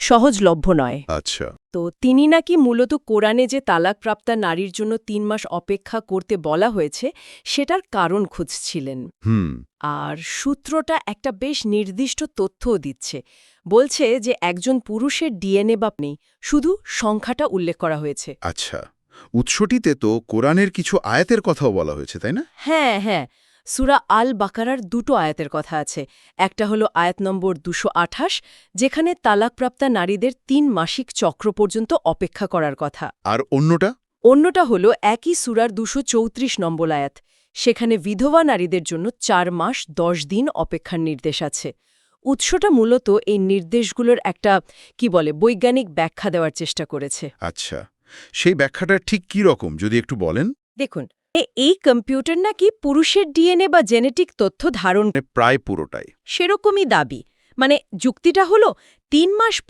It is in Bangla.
সহজলভ্য নয়। আচ্ছা। তো তিনি নাকি মূলত কোরআনে যে তালাকপ্রাপ্তা নারীর জন্য তিন মাস অপেক্ষা করতে বলা হয়েছে সেটার কারণ খুঁজছিলেন। হুম। আর সূত্রটা একটা বেশ নির্দিষ্ট তথ্যও দিচ্ছে। বলছে যে একজন পুরুষের ডিএনএ বা নেই শুধু সংখ্যাটা উল্লেখ করা হয়েছে। আচ্ছা। উৎসটিতে তো কোরআনের কিছু আয়াতের কথাও বলা হয়েছে তাই না? হ্যাঁ হ্যাঁ। সুরা আল বাকারার দুটো আয়াতের কথা আছে। একটা হলো আয়াত নম্বর দুশো আঠাশ যেখানে তালাকপ্রাপ্তা নারীদের তিন মাসিক চক্র পর্যন্ত অপেক্ষা করার কথা। আর অন্যটা? অন্যটা হলো একই সুরার দুশো চৌত্রিশ নম্বর আয়াত সেখানে বিধবা নারীদের জন্য চার মাস দশ দিন অপেক্ষার নির্দেশ আছে। উৎসটা মূলত এই নির্দেশগুলোর একটা কি বলে বৈজ্ঞানিক ব্যাখ্যা দেওয়ার চেষ্টা করেছে। আচ্ছা সেই ব্যাখ্যাটা ঠিক কি রকম যদি একটু বলেন? দেখুন এই কম্পিউটার নাকি পুরুষের ডিএনএ বা জেনেটিক তথ্য ধারণ মানে প্রায় পুরোটাই। সেরকমই দাবি। মানে যুক্তিটা হলো তিন মাস পর